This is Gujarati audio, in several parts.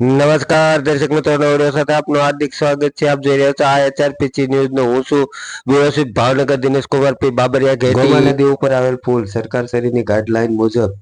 નમસ્કાર, દર્શક મિત્રો નવડિયો સાથે આપનું હાર્દિક સ્વાગત છે. આપ જોઈ રહ્યા છો આ એચઆરપીસી ન્યૂઝ નો હું છું વ્યવસ્થિત ભાવનગર દિનેશ કુમાર પી બાબરિયા ગોમા નદી ઉપર આવેલ પુલ સરકાર શરીરની ગાઈડલાઈન મુજબ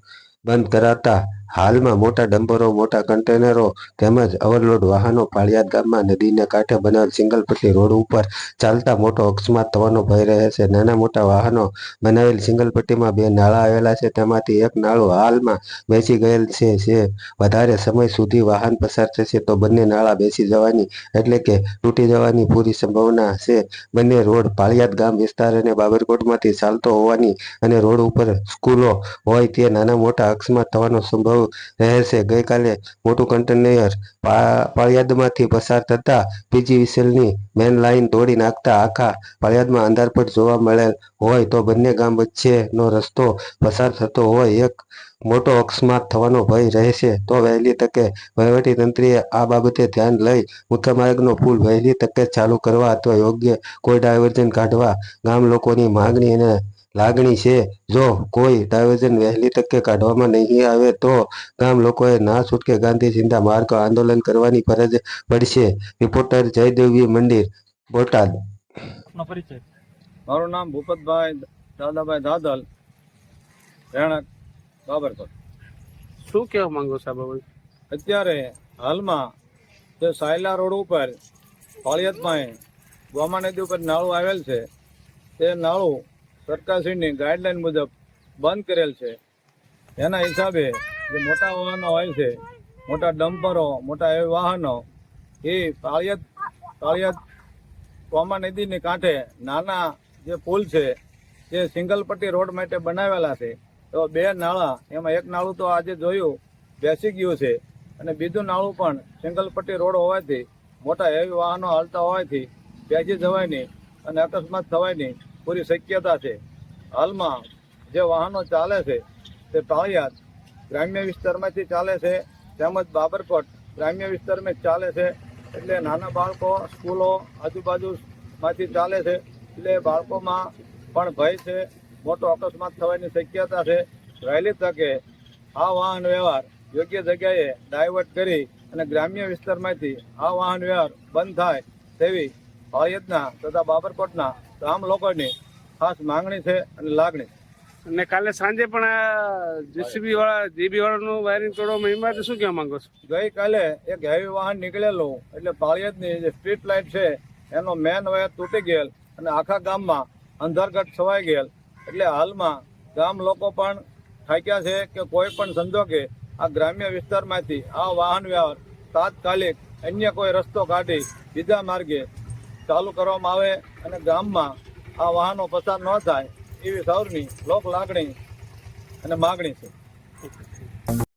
બંધ કરાતા હાલમાં મોટા ડમ્પરો મોટા કન્ટેનરો તેમજ ઓવરલોડ વાહનો પાળિયાદ ગામમાં નદીને કાંઠે બનાવેલ સિંગલ પટ્ટી રોડ ઉપર ચાલતા મોટો અકસ્માત થવાનો ભય રહે છે. નાના મોટા વાહનો બનાવેલ સિંગલ પટ્ટીમાં બે નાળા આવેલા છે. તેમાંથી એક નાળું હાલમાં બેસી ગયેલ છે. જે વધારે સમય સુધી વાહન પસાર થશે તો બંને નાળા બેસી જવાની એટલે કે તૂટી જવાની પૂરી સંભાવના છે. બંને રોડ પાળિયાદ ગામ વિસ્તાર અને બાબરકોટમાંથી ચાલતો હોવાની અને રોડ ઉપર સ્કૂલો હોય તે નાના મોટા અકસ્માત થવાનો સંભવ રહે છે ગઈકાલે મોટું કન્ટેનર પાળિયાદમાંથી પસાર થતા પીજીવીસીએલની મેન લાઇન તોડી નાખતા આખા પાળિયાદમાં અંધારપટ જોવા મળેલ હોય તો બંને ગામ વચ્ચેનો રસ્તો પસાર થતો હોય. એક મોટો અકસ્માત થવાનો ભય રહેશે. તો વહેલી તકે વહીવટી તંત્રએ આ બાબતે ધ્યાન લઈ મુખ્ય માર્ગનો પુલ વહેલી તકે ચાલુ કરવા અથવા યોગ્ય કોઈ ડાયવર્ઝન કાઢવા ગામ લોકોની માગણી અને લાગણી છે. જો કોઈ ડાયવર્ઝન વહેલી તકે કાઢવામાં નહીં આવે તો ગામ લોકોએ ના છૂટકે ગાંધી ચિંતા માર્ગ આંદોલન કરવાની ફરજ પડશે. રિપોર્ટર જયદેવી મંદિર બોટાદ. મારું નામ ભૂપતભાઈ દાદાભાઈ દાદલ રહેણાંક બાબરકોટ. શું કહેવા માંગો સાહેબ અત્યારે હાલમાં જે સાયલા રોડ ઉપર પાળિયાદમાં ગોમા નદી ઉપર નાળું આવેલ છે. તે નાળું સરકારશ્રીની ગાઈડલાઈન મુજબ બંધ કરેલ છે. એના હિસાબે જે મોટા વાહનો હોય છે, મોટા ડમ્પરો, મોટા એવા વાહનો, એ પાળિયાદ પાળિયાદ કોમા નદીની કાંઠે નાના જે પુલ છે, જે સિંગલ પટ્ટી રોડ માટે બનાવેલા છે, તો બે નાળા, એમાં એક નાળું તો આજે જોયું, બેસી ગયું છે. અને બીજું નાળું પણ સિંગલ પટ્ટી રોડ હોવાથી, મોટા હેવી વાહનો હાલતા હોવાથી બેસી નહીં અને અકસ્માત થવાની પૂરી શક્યતા છે. હાલમાં જે વાહનો ચાલે છે, તે પાળિયાદ ગ્રામ્ય વિસ્તારમાંથી ચાલે છે, તેમજ બાબરકોટ ગ્રામ્ય વિસ્તારમાં ચાલે છે, એટલે નાના બાળકો સ્કૂલો આજુબાજુમાંથી ચાલે છે, એટલે બાળકોમાં પણ ભય છે, મોટો અકસ્માત થવાની શક્યતા છે. વહેલી તકે આ વાહન વ્યવહાર યોગ્ય જગ્યાએ ડાયવર્ટ કરી અને ગ્રામ્ય વિસ્તારમાંથી આ વાહન વ્યવહાર બંધ થાય તેવી પાળિયાદના તથા બાબરકોટના ગામ લોકોની ખાસ માંગણી છે અને લાગણી અને કાલે સાંજે પણ જીસીબી વાળા જીબી વાળાનું વાયરિંગ તોડવામાં એમાં શું કહેવા માંગો છો? ગઈકાલે એક હેવી વાહન નીકળેલું એટલે પાળિયાદની જે સ્ટ્રીટ લાઇટ છે એનો મેન વાયર તૂટી ગયેલ અને આખા ગામમાં અંધારગઢ છવાઈ ગયેલ. એટલે હાલમાં ગામ લોકો પણ થાક્યા છે કે કોઈ પણ સંજોગે આ ગ્રામ્ય વિસ્તારમાંથી આ વાહન વ્યવહાર તાત્કાલિક અન્ય કોઈ રસ્તો કાઢી બીજા માર્ગે ચાલુ કરવામાં આવે અને ગામમાં આ વાહનો પસાર ન થાય એવી સૌરની લોક લાગણી અને માગણી છે.